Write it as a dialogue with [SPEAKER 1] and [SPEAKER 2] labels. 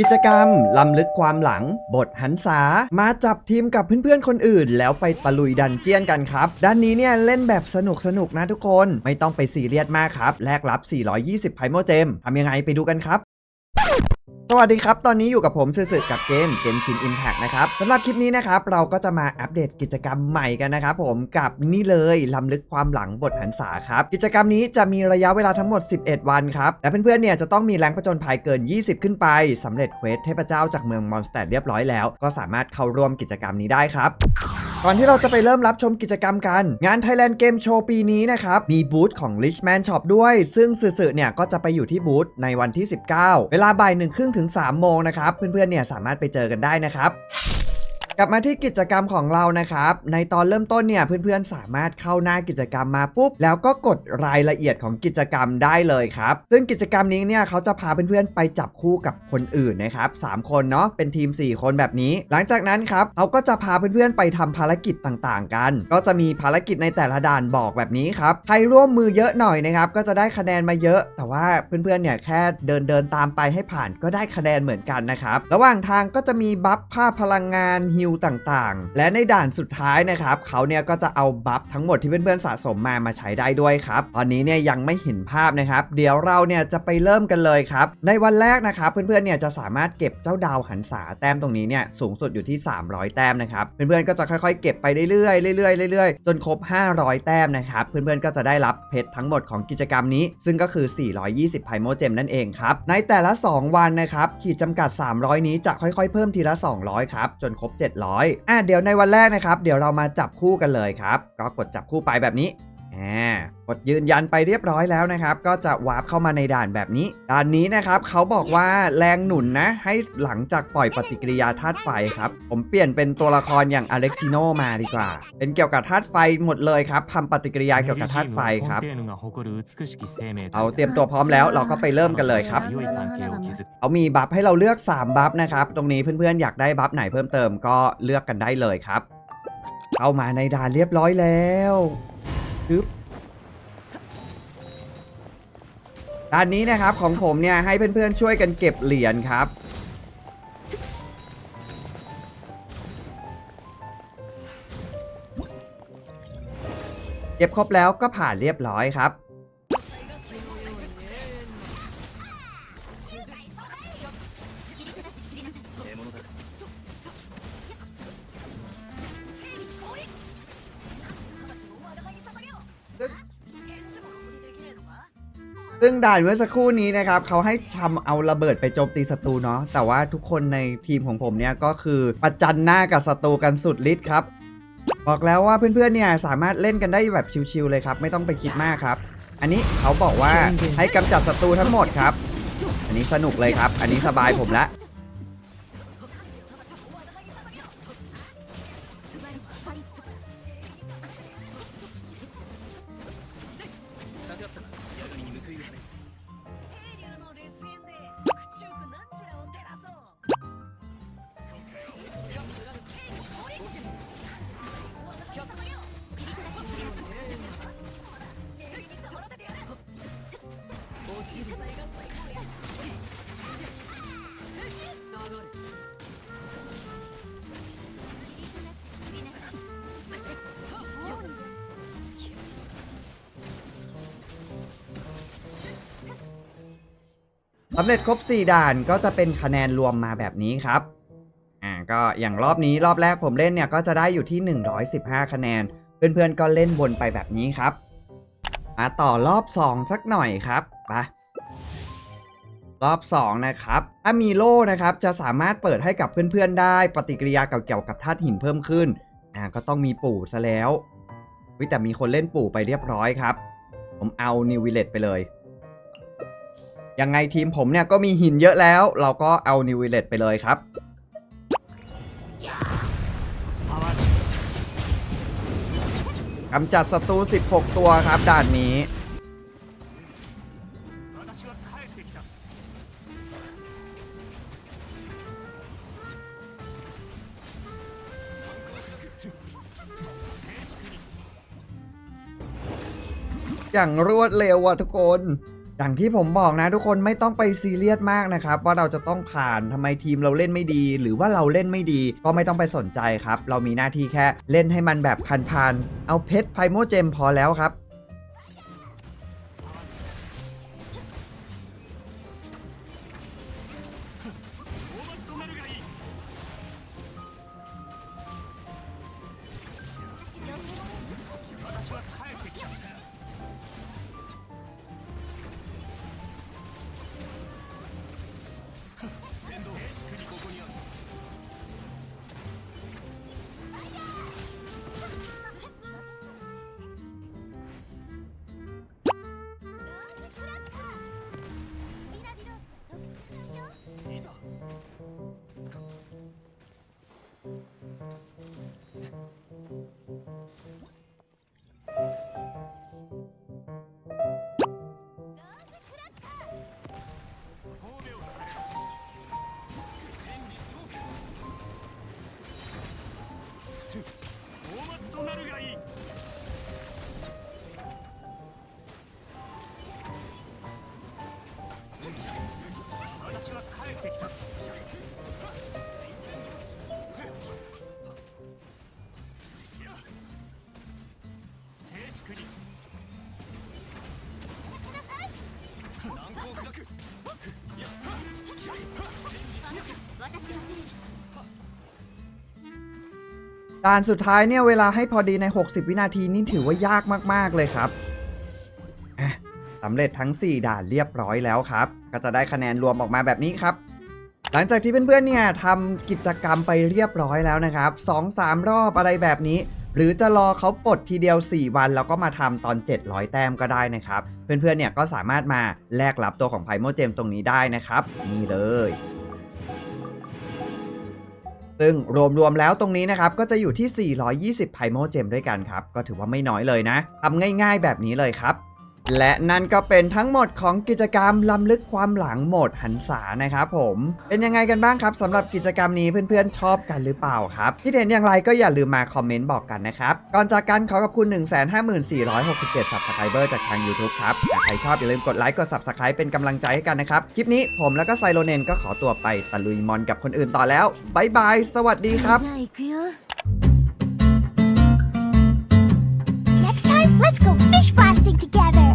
[SPEAKER 1] กิจกรรมล้ำลึกความหลัง บทหันษา มาจับทีมกับเพื่อนๆคนอื่น แล้วไปตะลุยดันเจียนกันครับ ด้านนี้เนี่ยเล่นแบบสนุกสนุกนะทุกคน ไม่ต้องไปซีเรียสมากครับ แลกรับ 420 ไพโมเจมทำยังไงไปดูกันครับ สวัสดีครับ ตอนนี้อยู่กับผมสื่อกับเกมเกมชิน Impact นะครับสำหรับคลิปนี้นะครับ เราก็จะมาอัปเดตกิจกรรมใหม่กันนะครับผมกับนี่เลยล้ำลึกความหลังบทหันษาครับ กิจกรรมนี้จะมีระยะเวลาทั้งหมด 11 วันครับ และเพื่อนๆเนี่ยจะต้องมีแรงผจญภัยเกิน 20 ขึ้นไปสำเร็จเควสเทพเจ้าจากเมืองมอนสเตดเรียบร้อยแล้ว ก็สามารถเข้าร่วมกิจกรรมนี้ได้ครับ ก่อนที่เราจะไปเริ่มรับชมกิจกรรมกัน งาน Thailand Game Show ปีนี้นะครับ มีบูธของ Richman Shop ด้วย ซึ่งสื่อๆเนี่ยก็จะไปอยู่ที่บูธในวันที่ 19 เวลาบ่ายหนึ่งครึ่งถึง 3 โมงนะครับ เพื่อนๆเนี่ยสามารถไปเจอกันได้นะครับ กลับมาที่กิจกรรมของเรานะครับ ในตอนเริ่มต้นเนี่ยเพื่อนๆสามารถเข้าหน้ากิจกรรมมาปุ๊บ แล้วก็กดรายละเอียดของกิจกรรมได้เลยครับ ซึ่งกิจกรรมนี้เนี่ยเขาจะพาเพื่อนๆไปจับคู่กับคนอื่นนะครับสามคนเนาะเป็นทีม 4 คนแบบนี้ หลังจากนั้นครับเขาก็จะพาเพื่อนๆไปทำภารกิจต่างๆ กัน ก็จะมีภารกิจในแต่ละด่านบอกแบบนี้ครับใครร่วมมือเยอะหน่อยนะครับก็จะได้คะแนนมาเยอะ แต่ว่าเพื่อนๆเนี่ยแค่เดินเดินตามไปให้ผ่านก็ได้คะแนนเหมือนกันนะครับระหว่างทางก็จะมีบัฟภาพพลังงานฮิลต่างๆ และในด่านสุดท้ายนะครับเขาเนี่ยก็จะเอาบัฟทั้งหมดที่เพื่อนๆสะสมมามาใช้ได้ด้วยครับตอนนี้เนี่ยยังไม่เห็นภาพนะครับ เดี๋ยวเราเนี่ยจะไปเริ่มกันเลยครับ ในวันแรกนะครับ เพื่อนๆเนี่ยจะสามารถเก็บเจ้าดาวหันษาแต้มตรงนี้เนี่ยสูงสุดอยู่ที่ 300 แต้มนะครับเพื่อนๆก็จะค่อยๆ เก็บไปเรื่อยๆเรื่อยๆเรื่อยๆจนครบ 500 แต้มนะครับเพื่อนๆก็จะได้รับเพชรทั้งหมดของกิจกรรมนี้ ซึ่งก็คือ 420ไพโมเจมนั่นเองครับในแต่ละ 2 วันนะครับขีดจำกัด 300 นี้จะค่อยๆ เพิ่มทีละ 200 ครับ จนครบ700อะเดี๋ยวในวันแรกนะครับ เดี๋ยวเรามาจับคู่กันเลยครับ ก็กดจับคู่ไปแบบนี้ กดยืนยันไปเรียบร้อยแล้วนะครับ ก็จะวาร์ปเข้ามาในด่านแบบนี้ ด่านนี้นะครับเขาบอกว่าแรงหนุนนะ ให้หลังจากปล่อยปฏิกิริยาธาตุไฟครับ ผมเปลี่ยนเป็นตัวละครอย่างอเล็กซิโนมาดีกว่า เป็นเกี่ยวกับธาตุไฟหมดเลยครับทำปฏิกิริยาเกี่ยวกับธาตุไฟครับ เอาเตรียมตัวพร้อมแล้วเราก็ไปเริ่มกันเลยครับเขามีบัฟให้เราเลือก 3 บัฟนะครับ ตรงนี้เพื่อนๆอยากได้บัฟไหนเพิ่มเติมก็เลือกกันได้เลยครับ เข้ามาในด่านเรียบร้อยแล้ว ปึ๊บด้านนี้นะครับของผมเนี่ยให้เพื่อนๆช่วยกันเก็บเหรียญครับ เก็บครบแล้วก็ผ่านเรียบร้อยครับ ซึ่งด่านเมื่อสักครู่นี้นะครับเขาให้ทำเอาระเบิดไปโจมตีศัตรูเนาะแต่ว่าทุกคนในทีมของผมเนี่ยก็คือประจันหน้ากับศัตรูกันสุดฤทธิ์ครับ บอกแล้วว่าเพื่อนๆเนี่ยสามารถเล่นกันได้แบบชิวๆเลยครับ ไม่ต้องไปคิดมากครับ อันนี้เขาบอกว่าให้กำจัดศัตรูทั้งหมดครับ อันนี้สนุกเลยครับ อันนี้สบายผมละ สำเร็จครบ 4 ด่านก็จะเป็นคะแนนรวมมาแบบนี้ครับอ่าก็อย่างรอบนี้รอบแรกผมเล่นเนี่ยก็จะได้อยู่ที่ 115 คะแนน เพื่อนๆก็เล่นบนไปแบบนี้ครับมาต่อรอบ 2 สักหน่อยครับไปรอบ 2 นะครับถ้ามีโล่นะครับจะสามารถเปิดให้กับเพื่อนๆ ได้ปฏิกิริยาเกี่ยวกับธาตุหินเพิ่มขึ้นอ่าก็ต้องมีปู่ซะแล้ววิแต่มีคนเล่นปู่ไปเรียบร้อยครับ ผมเอานิววิเลตไปเลย ยังไงทีมผมเนี่ยก็มีหินเยอะแล้ว เราก็เอานิววิเลตไปเลยครับกำจัดศัตรู 16 ตัวครับด่านนี้ อย่างรวดเร็วอะทุกคน อย่างที่ผมบอกนะทุกคนไม่ต้องไปซีเรียสมากนะครับว่าเราจะต้องผ่านทำไมทีมเราเล่นไม่ดี หรือว่าเราเล่นไม่ดี ก็ไม่ต้องไปสนใจครับ เรามีหน้าที่แค่เล่นให้มันแบบผ่านๆเอาเพชรไพโมเจมพอแล้วครับ 大罰となるがいい私は帰ってきた静粛に難攻不落私はフェリス。 ด่านสุดท้ายเนี่ยเวลาให้พอดีใน 60 วินาทีนี่ถือว่ายากมาก ๆ เลยครับสำเร็จทั้ง 4 ด่านเรียบร้อยแล้วครับ ก็จะได้คะแนนรวมออกมาแบบนี้ครับ หลังจากที่เพื่อนๆเนี่ยทำกิจกรรมไปเรียบร้อยแล้วนะครับ 2-3 รอบอะไรแบบนี้ หรือจะรอเขาปลดทีเดียว 4 วัน แล้วก็มาทำตอน 700 แต้มก็ได้นะครับ เพื่อนๆเนี่ยก็สามารถมาแลกรับตัวของไพโมเจมตรงนี้ได้นะครับ นี่เลย ซึ่งรวมๆแล้วตรงนี้นะครับก็จะอยู่ที่ 420ไพโมเจมด้วยกันครับ ก็ถือว่าไม่น้อยเลยนะทำง่ายๆแบบนี้เลยครับ และนั่นก็เป็นทั้งหมดของกิจกรรมล้ำลึกความหลังหมดหันษานะครับผม เป็นยังไงกันบ้างครับสำหรับกิจกรรมนี้เพื่อนๆชอบกันหรือเปล่าครับคิดเห็นอย่างไรก็อย่าลืมมาคอมเมนต์บอกกันนะครับ ก่อนจากกันขอขอบคุณ 15467 subscriber จากทาง YouTube ครับใครชอบอย่าลืมกดไลค์กด subscribe เป็นกำลังใจให้กันนะครับ คลิปนี้ผมแล้วก็ไซโลเนนก็ขอตัวไปตะลุยมอนกับคนอื่นต่อแล้วบายบายสวัสดีครับ
[SPEAKER 2] Next time, let's go fish blasting together.